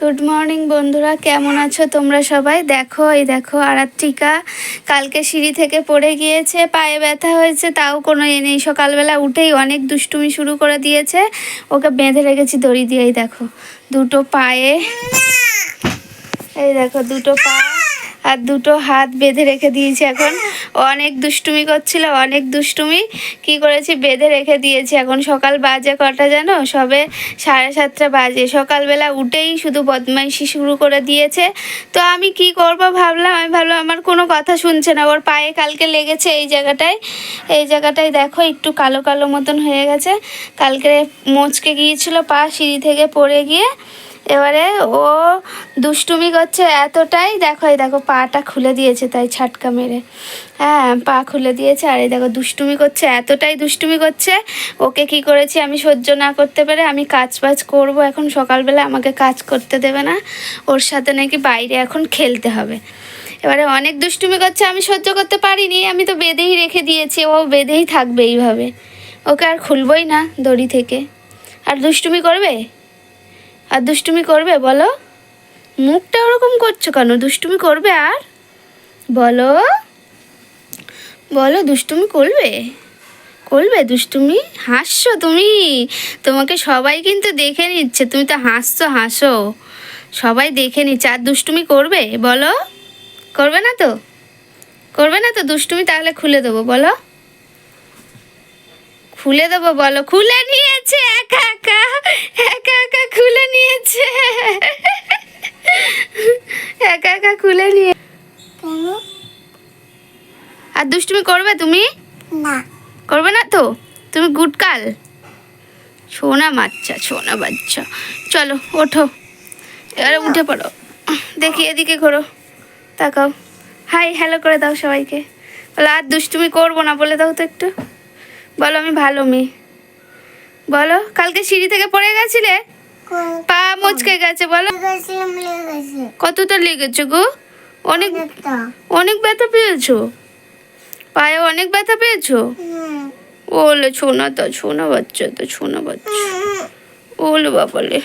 Good morning বন্ধুরা। কেমন আছো তোমরা সবাই? দেখো, এই দেখো, আরাত্রিকা কালকে সিঁড়ি থেকে পড়ে গিয়েছে, পায়ে ব্যথা হয়েছে, তাও কোনো এ নেই। সকালবেলা উঠেই অনেক দুষ্টুমি শুরু করে দিয়েছে। ওকে বেঁধে রেখেছি দড়ি দিয়েই দেখো, দুটো পায়ে। এই দেখো, দুটো পা আর দুটো হাত বেঁধে রেখে দিয়েছি এখন। অনেক দুষ্টুমি করছিল, অনেক দুষ্টুমি কি করেছি? বেঁধে রেখে দিয়েছি। এখন সকাল বাজে কটা জানো? সবে সাড়ে সাতটা বাজে। সকালবেলা উঠেই শুধু বদমাইশি শুরু করে দিয়েছে। তো আমি কি করব ভাবলাম? আমি ভাবলাম আমার কোনো কথা শুনছে না। ওর পায়ে কালকে লেগেছে এই জায়গাটায়। এই জায়গাটায় দেখো, একটু কালো কালো মতন হয়ে গেছে। কালকে মোচকে গিয়েছিল পা, সিঁড়ি থেকে পড়ে গিয়ে এবারে ও দুষ্টুমি করছে এতটাই। দেখো, এই দেখো, পাটা খুলে দিয়েছে তাই ছাটকা মেরে। হ্যাঁ পা খুলে দিয়েছে আর এই দেখো, দুষ্টুমি করছে, এতটাই দুষ্টুমি করছে। ওকে কি করেছি আমি সহ্য না করতে পেরে আমি কাজ বাজ করব এখন, সকালবেলা আমাকে কাজ করতে দেবে না। ওর সাথে নাকি বাইরে এখন খেলতে হবে। এবারে অনেক দুষ্টুমি করছে, আমি সহ্য করতে পারিনি, আমি তো বেঁধেই রেখে দিয়েছি, ও বেঁধেই থাকবে এইভাবে। ওকে আর খুলবই না দড়ি থেকে। আর দুষ্টুমি করবে? আর দুষ্টুমি করবে, বলো? মুখটা ওরকম করছ কেন? দুষ্টুমি করবে আর? বলো? বলো, দুষ্টুমি করবে? করবে দুষ্টুমি? হাসছো তুমি? তোমাকে সবাই কিন্তু দেখে নিচ্ছে। তুমি তো হাসছো, হাসো। সবাই দেখে নিচ্ছে। আর দুষ্টুমি করবে? বলো? করবে না তো? করবে না তো দুষ্টুমি? তাহলে খুলে দেবো, বলো? খুলে দেবো, বলো? খুলে নিয়েছে, একা একা একা একা খুলে নিয়েছে একা একা খুলে নিয়ে আর দুষ্টুমি করবে তুমি? না। করবে না তো? তুমি গুটকাল। সোনা বাচ্চা সোনা বাচ্চা। চলো ওঠো। এবারে উঠে পড়ো। দেখি এদিকে ঘোরো। তাকাও। হাই হ্যালো করে দাও সবাইকে। বলো আর দুষ্টুমি করব না বলে দাও তো একটু। বলো আমি ভালো মেয়ে। বলো কালকে সিঁড়ি থেকে পড়ে গেছিলে? পা মুচকে গেছে বলো। কতটা লেগেছে গো? অনেক অনেক ব্যথা পেয়েছ? পায়ে অনেক ব্যথা পেয়েছ? ওলে ছোনা তো ছোনা বাচ্চা তো ছোনা বাচ্চা। ওলে বাবালে।